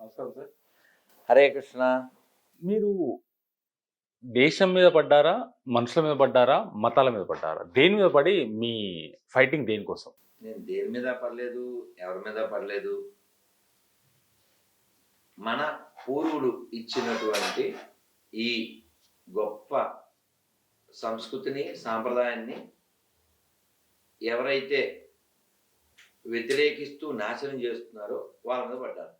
నమస్కారం సార్. హరే కృష్ణ. మీరు దేశం మీద పడ్డారా మనుషుల మీద పడ్డారా మతాల మీద పడ్డారా? దేని మీద పడి మీ ఫైటింగ్ దేనికోసం? నేను దేని మీద పడలేదు ఎవరి మీద పడలేదు. మన పూర్వులు ఇచ్చినటువంటి ఈ గొప్ప సంస్కృతిని సాంప్రదాయాన్ని ఎవరైతే వ్యతిరేకిస్తూ నాశనం చేస్తున్నారో వాళ్ళ మీద పడ్డారు.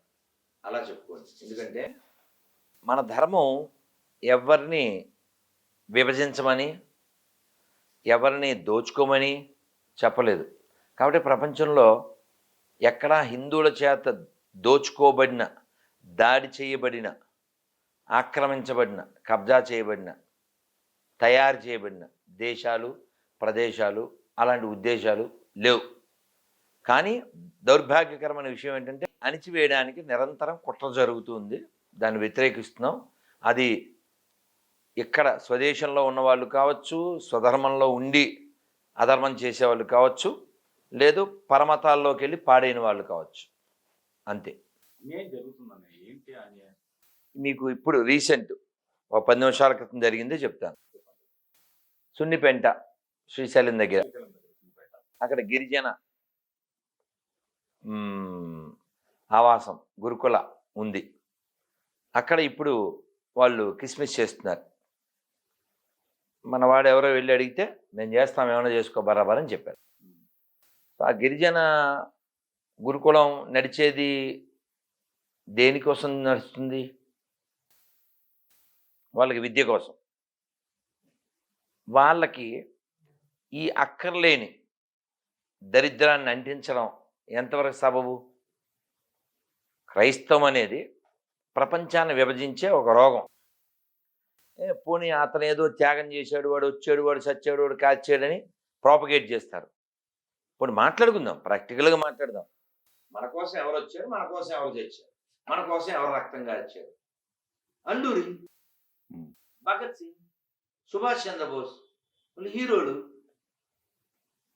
అలా చెప్పుకోండి ఎందుకంటే మన ధర్మం ఎవరిని విభజించమని ఎవరిని దోచుకోమని చెప్పలేదు. కాబట్టి ప్రపంచంలో ఎక్కడా హిందువుల చేత దోచుకోబడిన దాడి చేయబడిన ఆక్రమించబడిన కబ్జా చేయబడిన తయారు చేయబడిన దేశాలు ప్రదేశాలు అలాంటి ఉద్దేశాలు లేవు. కానీ దౌర్భాగ్యకరమైన విషయం ఏంటంటే అణిచివేయడానికి నిరంతరం కుట్ర జరుగుతుంది. దాన్ని వ్యతిరేకిస్తున్నాం. అది ఇక్కడ స్వదేశంలో ఉన్న వాళ్ళు కావచ్చు స్వధర్మంలో ఉండి అధర్మం చేసేవాళ్ళు కావచ్చు లేదు పరమతాల్లోకి వెళ్ళి పాడైన వాళ్ళు కావచ్చు. అంతే. మీకు ఇప్పుడు రీసెంట్ ఒక పది నిమిషాల క్రితం జరిగిందే చెప్తాను. సున్నిపెంట శ్రీశైలం దగ్గర. అక్కడ గిరిజన ఆవాసం గురుకుల ఉంది. అక్కడ ఇప్పుడు వాళ్ళు కిస్మిస్ చేస్తున్నారు. మన వాడు ఎవరో వెళ్ళి అడిగితే మేము చేస్తాం ఏమైనా చేసుకో బరాబర్ అని చెప్పారు. సో ఆ గిరిజన గురుకులం నడిచేది దేనికోసం నడుస్తుంది? వాళ్ళకి విద్య కోసం. వాళ్ళకి ఈ అక్కర్లేని దరిద్రాన్ని అంటించడం ఎంతవరకు సబబు? క్రైస్తవం అనేది ప్రపంచాన్ని విభజించే ఒక రోగం. ఏ పోనీ అతను ఏదో త్యాగం చేశాడు వాడు వచ్చాడు వాడు చచ్చాడు వాడు కాల్చాడని ప్రాపగేట్ చేస్తారు. పోనీ మాట్లాడుకుందాం ప్రాక్టికల్గా మాట్లాడదాం. మన కోసం ఎవరు వచ్చారు మన కోసం ఎవరు తెచ్చారు మన కోసం ఎవరు రక్తం కాల్చారు? అల్లూరి. భగత్ సింగ్ సుభాష్ చంద్రబోస్ వాళ్ళు హీరోలు.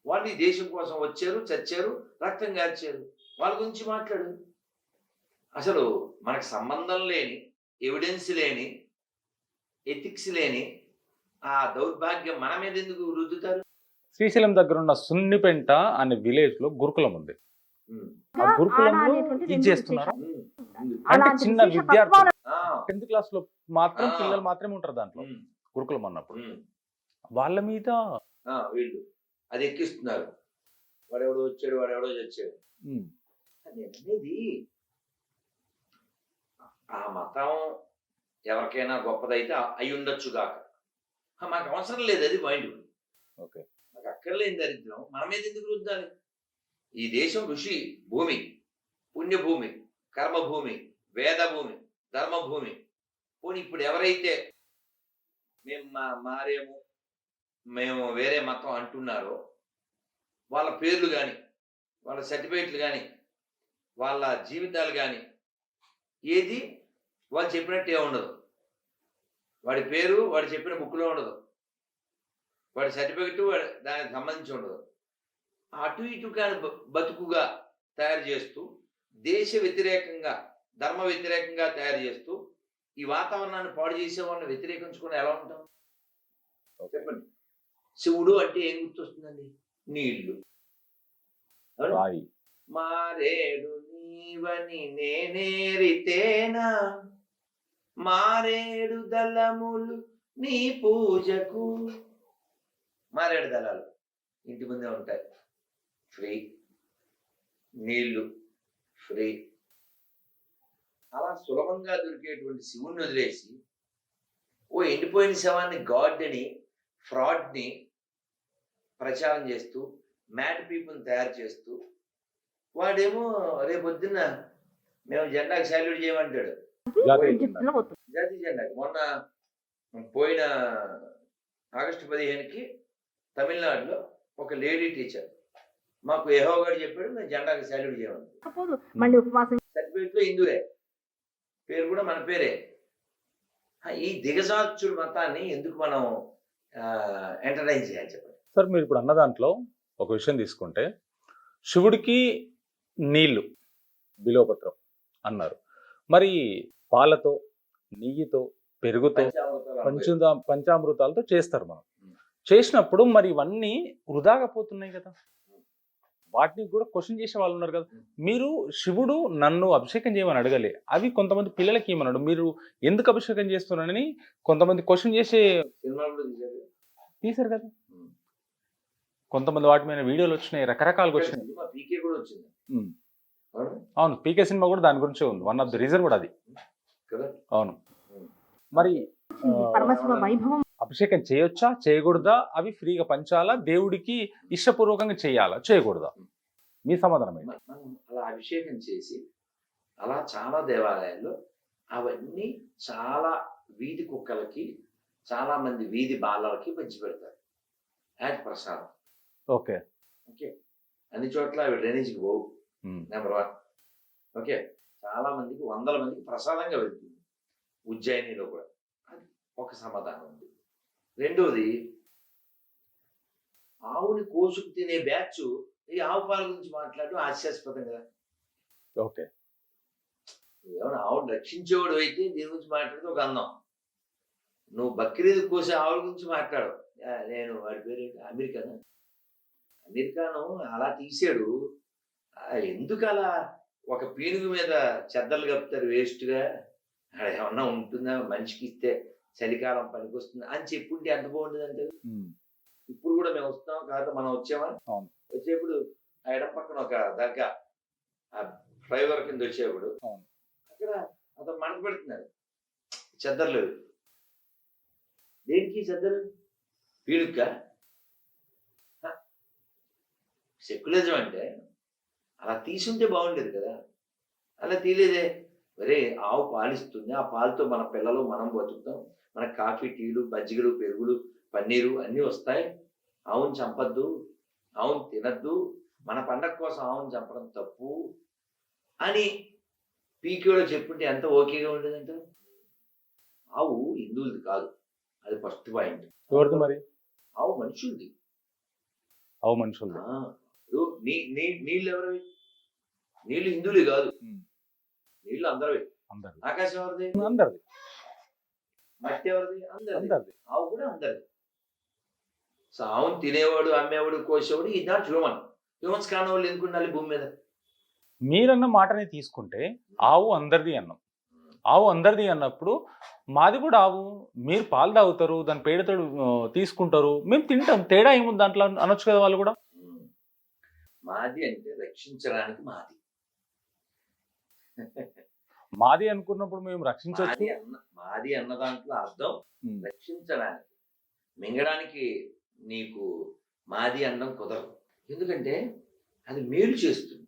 వాళ్ళు ఈ దేశం కోసం వచ్చారు చచ్చారు రక్తం కాల్చారు. వాళ్ళ గురించి మాట్లాడు. అసలు మనకు సంబంధం లేని ఎవిడెన్స్ లేని ఎథిక్స్ లేని ఆ దౌర్భాగ్యం మన మీద ఎందుకు రుద్దుతారు? శ్రీశైలం దగ్గర ఉన్న సున్నిపెంట అనే విలేజ్లో గురుకులం ఉంది. ఆ గురుకులంలో అంటే చిన్న విద్యార్థులు. టెన్త్ క్లాస్లో మాత్రం. పిల్లలు మాత్రమే ఉంటారు దాంట్లో. గురుకులం అన్నప్పుడు. వాళ్ళ మీద ఆ, వీళ్ళు. అది ఎక్కిస్తున్నారు. వాడెవడో వచ్చాడు వాడెవడో చచ్చాడు. అనేది ఆ మతం ఎవరికైనా గొప్పదైతే అయి ఉండొచ్చు కాక. మాకు అవసరం లేదు అది మైండ్ ఓకే. మాకు అక్కర్లేని దరిద్రం మన మీద ఎందుకు రుద్దాలి? ఈ దేశం ఋషి భూమి పుణ్యభూమి కర్మభూమి వేదభూమి ధర్మభూమి. పోనీ ఇప్పుడు ఎవరైతే మేము మా మారేము మేము వేరే మతం అంటున్నారో వాళ్ళ పేర్లు కానీ వాళ్ళ సర్టిఫికేట్లు కానీ వాళ్ళ జీవితాలు కానీ ఏది వాళ్ళు చెప్పినట్టే ఉండదు. వాడి పేరు వాడు చెప్పిన బుక్లో ఉండదు. వాడి సర్టిఫికెట్ వాడి దానికి సంబంధించి ఉండదు. అటు ఇటు కాని బతుకుగా తయారు చేస్తూ దేశ వ్యతిరేకంగా ధర్మ వ్యతిరేకంగా తయారు చేస్తూ ఈ వాతావరణాన్ని పాడు చేసే వాళ్ళని వ్యతిరేకించుకుని ఎలా ఉంటాం? చెప్పండి. శివుడు అంటే ఏం గుర్తొస్తుందండి? నీళ్ళు. మారేడు నీవని నేనేరితేనా? మారేడు దళములు నీ పూజకు. మారేడు దళాలు ఇంటి ముందే ఉంటాయి. ఫ్రీ. నీళ్ళు ఫ్రీ. అలా సులభంగా దొరికేటువంటి శివుణ్ణి వదిలేసి ఓ ఎండిపోయిన శవాన్ని గాడ్ అని ఫ్రాడ్ని ప్రచారం చేస్తూ మ్యాడ్ పీపుల్ని తయారు చేస్తూ వాడేమో రేపొద్దున్న మేము జెండాకి సాల్యూట్ చేయమంటాడు. జాతీయ జెండా. జెండాకి మొన్న పోయిన ఆగస్టు పదిహేనుకి తమిళనాడులో ఒక లేడీ టీచర్. మాకు యహో గారు చెప్పాడు మేము జెండాకి సాల్యూట్ చేయమని. ఉపవాసం సర్టిఫికెట్లో హిందువే. పేరు కూడా మన పేరే. ఈ దిగజార్చుడు మతాన్ని ఎందుకు మనం ఎంటర్టైన్ చేయాలి చెప్పండి. సార్ మీరు ఇప్పుడు అన్న దాంట్లో ఒక విషయం తీసుకుంటే శివుడికి నీళ్ళు బిలోపత్రం అన్నారు. మరి పాలతో నెయ్యితో పెరుగుతో పంచుద పంచామృతాలతో చేస్తారు మనం. చేసినప్పుడు మరి ఇవన్నీ వృధాగా పోతున్నాయి కదా. వాటిని కూడా క్వశ్చన్ చేసే వాళ్ళు ఉన్నారు కదా. మీరు శివుడు నన్ను అభిషేకం చేయమని అడగలే. అవి కొంతమంది పిల్లలకి ఏమన్నాడు మీరు ఎందుకు అభిషేకం చేస్తున్నారని కొంతమంది క్వశ్చన్ చేసే తీశారు. కదా. కొంతమంది వాటి మీద వీడియోలు వచ్చినాయి రకరకాలుగా వచ్చినాయి? అవును? పీకే సినిమా కూడా దాని గురించే ఉంది. వన్ ఆఫ్ ది రీజన్ కూడా అది. కదా? అవును. మరి ఆ, పరమశివ వైభవం. అభిషేకం చేయొచ్చా? చేయకూడదా? అవి ఫ్రీగా పంచాలా? దేవుడికి ఇష్టపూర్వకంగా చేయాలా? చేయకూడదా? మీ సమాధానం అలా అభిషేకం చేసి అలా చాలా దేవాలయాల్లో అవన్నీ చాలా వీధి కుక్కలకి చాలా మంది వీధి బాలలకి పంచి పెడతారు యాజ్ ప్రసాదం. ఓకే. ఓకే. అన్ని చోట్ల అవి డ్రైనేజీకి పోవు. Number one okay. చాలా మందికి వందల మందికి ప్రసాదంగా వెళ్తుంది. ఉజ్జయినిలో కూడా. అది. ఒక సమాధానం ఉంది. రెండోది ఆవుని కోసుకు తినే బ్యాచ్ ఈ ఆవు పాల గురించి మాట్లాడడం హాస్యాస్పదం కదా. ఓకే. ఏమైనా ఆవుని రక్షించేవాడు అయితే దీని గురించి మాట్లాడితే ఒక అందం. నువ్వు బక్రీద్ కోసే ఆవుల గురించి మాట్లాడు. నేను వాడి పేరు ఏంటి? అమెరికానా అమెరికాను అలా తీసాడు. ఎందుకు అలా ఒక పీనుగు మీద చెద్దలు కప్పుతారు వేస్ట్గా. అక్కడ ఏమన్నా ఉంటుందా? మనిషికి ఇస్తే చలికాలం పనికొస్తుంది అని చెప్పుంటే ఎంత బాగుంటుంది అంటే? ఇప్పుడు కూడా మేము వస్తున్నాం కాబట్టి మనం వచ్చామా. వచ్చేప్పుడు ఆ ఎడం పక్కన ఒక దర్గా ఆ ఫ్లైఓవర్ కింద వచ్చేప్పుడు. అక్కడ అతను మనకు పెడుతున్నాడు చెద్దరు లేవు దేనికి చెద్దరు? పీడుక్క సెక్యులరిజం అంటే అలా తీసుంటే బాగుండేది కదా. అలా తీలేదే. ఒరే ఆవు పాలిస్తుంది ఆ పాలతో మన పిల్లలు మనం బతుకుతాం. మన కాఫీ టీలు మజ్జిగలు పెరుగులు పన్నీరు అన్నీ వస్తాయి. ఆవును చంపద్దు. ఆవును తినద్దు. మన పండగ కోసం ఆవును చంపడం తప్పు అని పీకేలో చెప్పుంటే ఎంత ఓకేగా ఉండేదంట? ఆవు హిందువులది కాదు. అది ఫస్ట్ పాయింట్. ఎవరిది మరి? ఆవు మనుషులది. అవు మనుషులు నీ నీ నీళ్ళు ఎవరివి నీళ్ళు హిందువులు కాదు. నీళ్ళు అందరివి. ఆకాశం ఎవరిది? అందరిది మట్టి ఎవరిది? అందరిది. ఆవు కూడా అందరిది. సో ఆవును తినేవాడు అమ్మేవాడు కోసేవాడు ఈ నాట్ హ్యూమన్ హ్యూమన్స్ కాని వాళ్ళు ఎందుకు ఉండాలి భూమి మీద? మీరన్న మాటని తీసుకుంటే ఆవు అందరిది అన్నాం. ఆవు అందరిది అన్నప్పుడు మాది కూడా ఆవు. మీరు పాలు తాగుతారు దాని పేడతో తీసుకుంటారు. మేము తింటాం. తేడా ఏముంది దాంట్లో? అనొచ్చు కదా వాళ్ళు కూడా. మాది అంటే రక్షించడానికి మాది. మాది అనుకున్నప్పుడు మేము రక్షించవచ్చు మాది అన్న దాంట్లో అర్థం. రక్షించడానికి మింగడానికి నీకు మాది అన్నం కుదరదు. ఎందుకంటే అది మేలు చేస్తుంది.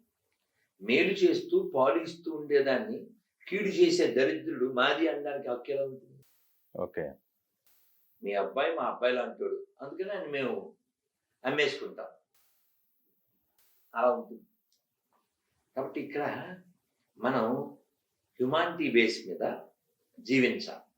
మేలు చేస్తూ పాలు ఇస్తూ ఉండేదాన్ని కీడు చేసే దరిద్రుడు మాది అనడానికి హక్కు ఎలా ఉంటుంది? ఓకే. మీ అబ్బాయి మా అబ్బాయి లాంటోడు. అందుకని ఆయన మేము అమ్మేసుకుంటాం. అలా ఉంటుంది. కాబట్టి ఇక్కడ మనం హ్యుమానిటీ బేస్ మీద జీవించాలి.